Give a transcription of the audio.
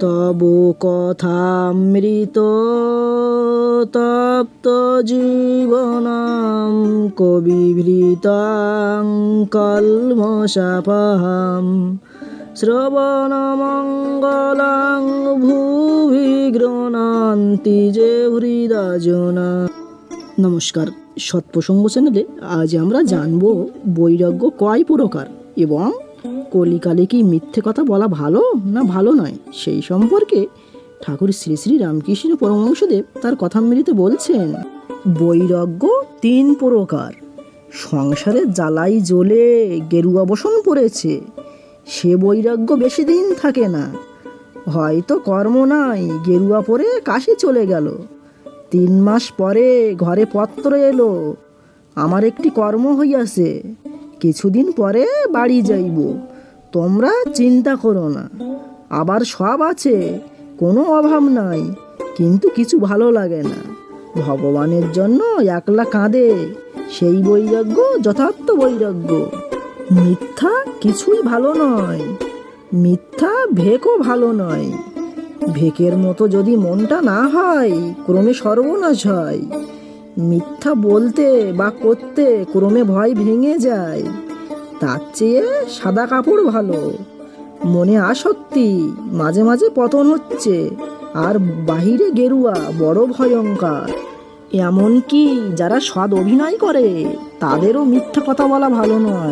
তব কথামৃত তপ্ত জীবনম কবিভৃতাং কলমশাপহম। শ্রবণমঙ্গলাং ভুবি গৃণন্তি যে হৃদয়জনা। নমস্কার, সৎপ্রসঙ্গ চ্যানেলে আজ আমরা জানব বৈরাগ্য কয় প্রকার এবং কলিকালে কি মিথ্যে কথা বলা ভালো না ভালো নয়? সেই সম্পর্কে ঠাকুর শ্রী শ্রী রামকৃষ্ণ পরমহংসদেব তার কথামৃতে বলছেন, বৈরাগ্য তিন প্রকার। সংসারে জ্বালাই জ্বলে গেরুয়া বসন পড়েছে। সে বৈরাগ্য বেশি দিন থাকে না। হয়তো কর্ম নাই, গেরুয়া পরে কাশি চলে গেল। তিন মাস পরে ঘরে পত্র এলো, আমার একটি কর্ম হইয়াছে। কিছুদিন পরে বাড়ি যাইব। তোমরা চিন্তা করো না। আবার সব আছে, কোনো অভাব নাই, কিন্তু কিছু ভালো লাগে না। ভগবানের জন্য একলা কাঁদে, সেই বৈরাগ্য যথার্থ বৈরাগ্য। মিথ্যা কিছুই ভালো নয়, মিথ্যা ভেকও ভালো নয়। ভেকের মতো যদি মনটা না হয়, ক্রমে সর্বনাশ হয়। মিথ্যা বলতে বা করতে ক্রমে ভয় ভেঙে যায়। তার চেয়ে সাদা কাপড় ভালো। মনে আসত্তি মাঝে মাঝে পতন হচ্ছে, আর বাহিরে গেরুয়া বড় ভয়ঙ্কর। এমনকি যারা সৎ অভিনয় করে, তাদেরও মিথ্যা কথা বলা ভালো নয়।